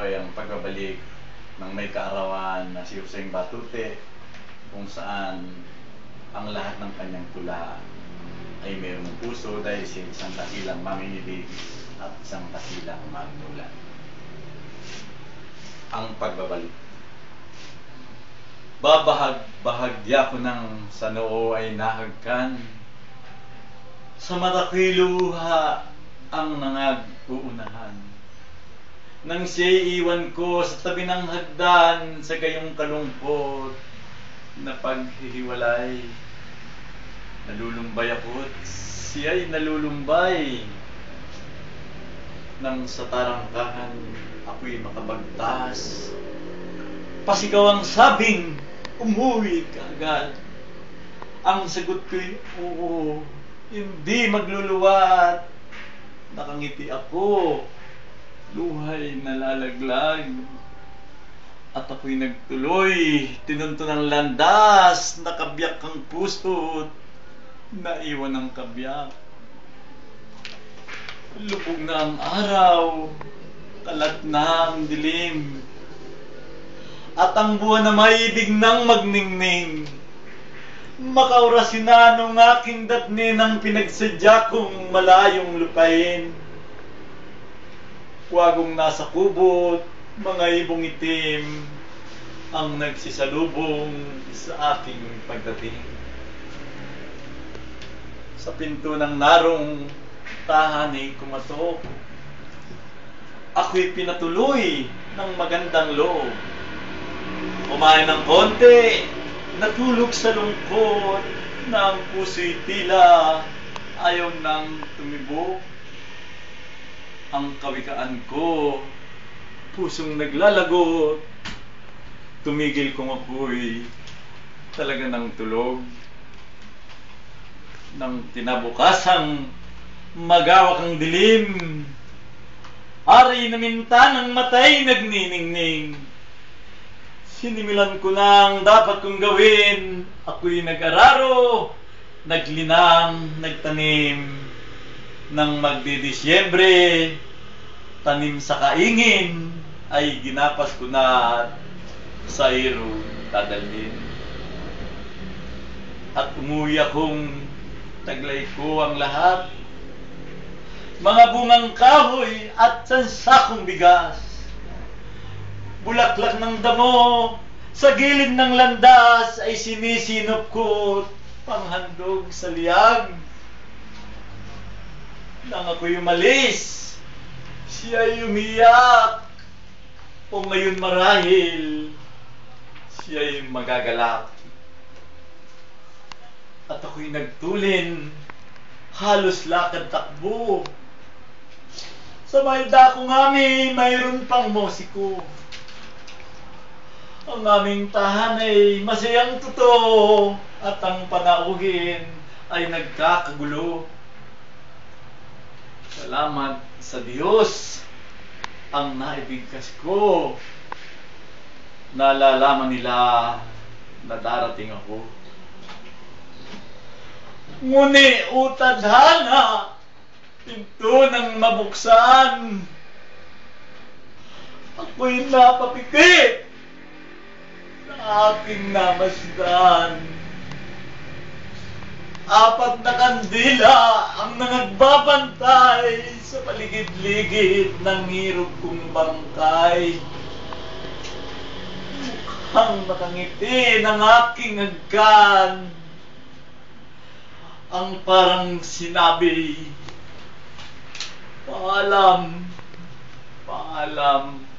ay ang pagbabalik ng may kaarawan na si Joseng Batute kung saan ang lahat ng kanyang tula ay mayroong puso dahil siya isang dakilang maminibig at isang dakilang magnulat. Ang pagbabalik. Babahag-bahagya ko ng sa noo ay nahagkan. Sa mata ko'y luha ang nangag-uunahan. Nang siya'y iwan ko sa tabi ng hagdan sa gayong kalungkot na paghihiwalay. Nalulumbay ako't siya'y nalulumbay. Nang sa tarangkahan ako'y makabagtas. Pasigaw ang sabing, umuwi ka agad. Ang sagot ko'y, oo, hindi magluluwat. Nakangiti ako, luhay nalalaglag. At ako'y nagtuloy, tinunto ng landas, nakabiyak ang puso, naiwan ang kabiyak. Lubog na ang araw, kalat na ang dilim, at ang buwan na maibig nang magningning. Makaurasin na nung aking datnin ang pinagsadya kong malayong lupain. Wagong nasa kubot, mga ibong itim, ang nagsisalubong sa aking pagdating. Sa pinto ng narong tahan ay kumatok. Ako'y pinatuloy ng magandang loob. Kumain ng konti, natulog sa lungkot na ang puso'y tila ayaw nang tumibok. Ang kawikaan ko, pusong naglalagot, tumigil kung ako'y talaga ng tulog. Nang tinabukasang magawak ang dilim, Ari na minta ng matay nagniningning. Sinimilan ko na ang dapat kong gawin. Ako'y nag-araro, naglinang, nagtanim. Nang magdidisyembre, tanim sa kaingin, ay ginapas ko na sa iro dadalhin. At umuwi akong taglay ko ang lahat mga bungang kahoy at sansakong bigas. Bulaklak ng damo, sa gilid ng landas ay sinisinop ko panghandog sa liyag. Nang ako'y umalis, siya'y umiyak. O ngayon marahil, siya'y magagalak. At ako'y nagtulin, halos lakad takbo. Sa may dakong amin, mayroon pang musiko. Ang aming tahan ay masayang totoo at ang panauhin ay nagkakagulo. Salamat sa Diyos ang naibigkas ko. Nalalaman nila na darating ako. Nguni utadhana pinto ng mabuksan. Ako'y napapikit sa aking namasdan. Apat na kandila ang nangagbabantay sa paligid-ligid ng hirog kong bangkay. Mukhang makangiti ng aking agkan. Ang parang sinabi, Paalam. Paalam.